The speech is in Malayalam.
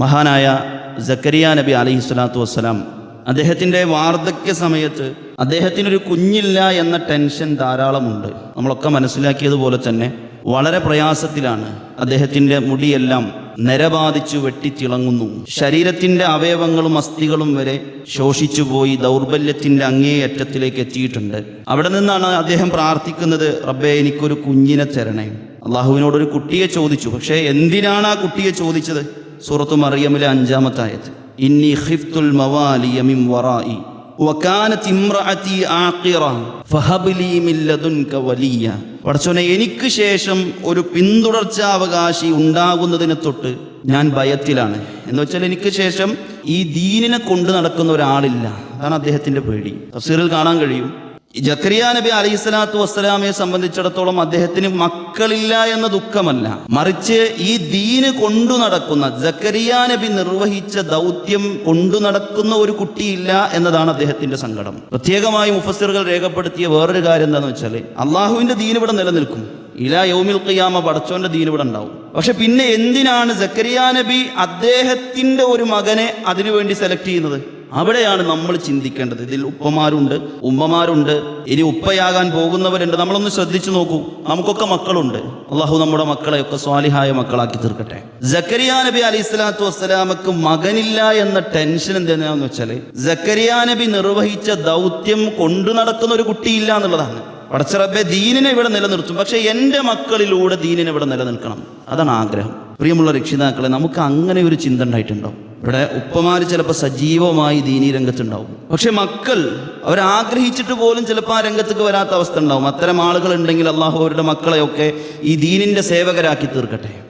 മഹാനായ ജക്കരിയ നബി അലഹി സ്വലാത്തു വസ്സലാം അദ്ദേഹത്തിന്റെ വാർദ്ധക്യ സമയത്ത് അദ്ദേഹത്തിനൊരു കുഞ്ഞില്ല എന്ന ടെൻഷൻ ധാരാളമുണ്ട്. നമ്മളൊക്കെ മനസ്സിലാക്കിയതുപോലെ തന്നെ വളരെ പ്രയാസത്തിലാണ് അദ്ദേഹത്തിന്റെ മുടിയെല്ലാം നരബാധിച്ചു വെട്ടിത്തിളങ്ങുന്നു. ശരീരത്തിന്റെ അവയവങ്ങളും അസ്ഥികളും വരെ ശോഷിച്ചു പോയി ദൗർബല്യത്തിന്റെ അങ്ങേയറ്റത്തിലേക്ക് എത്തിയിട്ടുണ്ട്. അവിടെ നിന്നാണ് അദ്ദേഹം പ്രാർത്ഥിക്കുന്നത് റബ്ബെ എനിക്കൊരു കുഞ്ഞിനെ തരണേ. അള്ളാഹുവിനോടൊരു കുട്ടിയെ ചോദിച്ചു. പക്ഷേ എന്തിനാണ് ആ കുട്ടിയെ ചോദിച്ചത്? സൂറത്തു മറിയമിലെ അഞ്ചാമത്തെ ആയത്ത് ഇന്നി ഖിഫ്തുൽ മവാലിയ മിൻ വറായി വകാനത് ഇംറഅതി ആഖിറ ഫഹബ്ലി മിൻ ലദുൻക വലിയ. പടച്ചോനെ എനിക്ക് ശേഷം ഒരു പിന്തുടർച്ചാവകാശി ഉണ്ടാകുന്നതിനെ തൊട്ട് ഞാൻ ഭയത്തിലാണ്. എന്ന് വെച്ചാൽ എനിക്ക് ശേഷം ഈ ദീനിനെ കൊണ്ടു നടക്കുന്ന ഒരാളില്ല. അതാണ് അദ്ദേഹത്തിന്റെ പേടി. തഫ്സീറിൽ കാണാൻ കഴിയും. ജക്കരിയ നബി അലൈഹി സ്വലാത്തു വസ്സലാമയെ സംബന്ധിച്ചിടത്തോളം അദ്ദേഹത്തിന് മക്കളില്ല എന്ന ദുഃഖമല്ല. മറിച്ച് ഈ ദീന് കൊണ്ടു നടക്കുന്ന ജക്കരിയ നബി നിർവഹിച്ച ദൗത്യം കൊണ്ടു നടക്കുന്ന ഒരു കുട്ടിയില്ല എന്നതാണ് അദ്ദേഹത്തിന്റെ സങ്കടം. പ്രത്യേകമായി മുഫസ്സിറുകൾ രേഖപ്പെടുത്തിയ വേറൊരു കാര്യം എന്താണെന്ന് വെച്ചാൽ അള്ളാഹുവിന്റെ ദീൻ ഇവിടെ നിലനിൽക്കും. ഇലാ യൗമിൽ ഖിയാമ പടച്ചോന്റെ ദീൻ ഇവിടെ ഉണ്ടാവും. പക്ഷെ പിന്നെ എന്തിനാണ് ജക്കരിയ നബി അദ്ദേഹത്തിന്റെ ഒരു മകനെ അതിനുവേണ്ടി സെലക്ട് ചെയ്യുന്നത്? അവിടെയാണ് നമ്മൾ ചിന്തിക്കേണ്ടത്. ഇതിൽ ഉപ്പമാരുണ്ട് ഉമ്മമാരുണ്ട്. ഇനി ഉപ്പയാകാൻ പോകുന്നവരുണ്ട്. നമ്മളൊന്ന് ശ്രദ്ധിച്ചു നോക്കൂ. നമുക്കൊക്കെ മക്കളുണ്ട്. അള്ളാഹു നമ്മുടെ മക്കളെയൊക്കെ സ്വാലിഹായ മക്കളാക്കി തീർക്കട്ടെ. ജക്കരിയ നബി അലി സ്വലാത്തു വസ്സലാമക്ക് മകനില്ല എന്ന ടെൻഷൻ എന്തെന്നാന്ന് വെച്ചാൽ ജക്കരിയ നബി നിർവഹിച്ച ദൗത്യം കൊണ്ടു നടക്കുന്ന ഒരു കുട്ടിയില്ല എന്നുള്ളതാണ്. പടച്ചറബെ ദീനിനെ ഇവിടെ നിലനിർത്തും. പക്ഷെ എന്റെ മക്കളിലൂടെ ദീനിനെ ഇവിടെ നിലനിൽക്കണം. അതാണ് ആഗ്രഹം. പ്രിയമുള്ള രക്ഷിതാക്കളെ നമുക്ക് അങ്ങനെ ഒരു ചിന്ത ഉണ്ടായിട്ടുണ്ടാവും. ഇവിടെ ഉപ്പമാർ ചിലപ്പോൾ സജീവമായി ദീനീ രംഗത്തുണ്ടാവും. പക്ഷെ മക്കൾ അവരാഗ്രഹിച്ചിട്ട് പോലും ചിലപ്പോൾ ആ രംഗത്തേക്ക് വരാത്ത അവസ്ഥ ഉണ്ടാവും. അത്തരം ആളുകൾ ഉണ്ടെങ്കിൽ അള്ളാഹു അവരുടെ മക്കളെയൊക്കെ ഈ ദീനിന്റെ സേവകരാക്കി തീർക്കട്ടെ.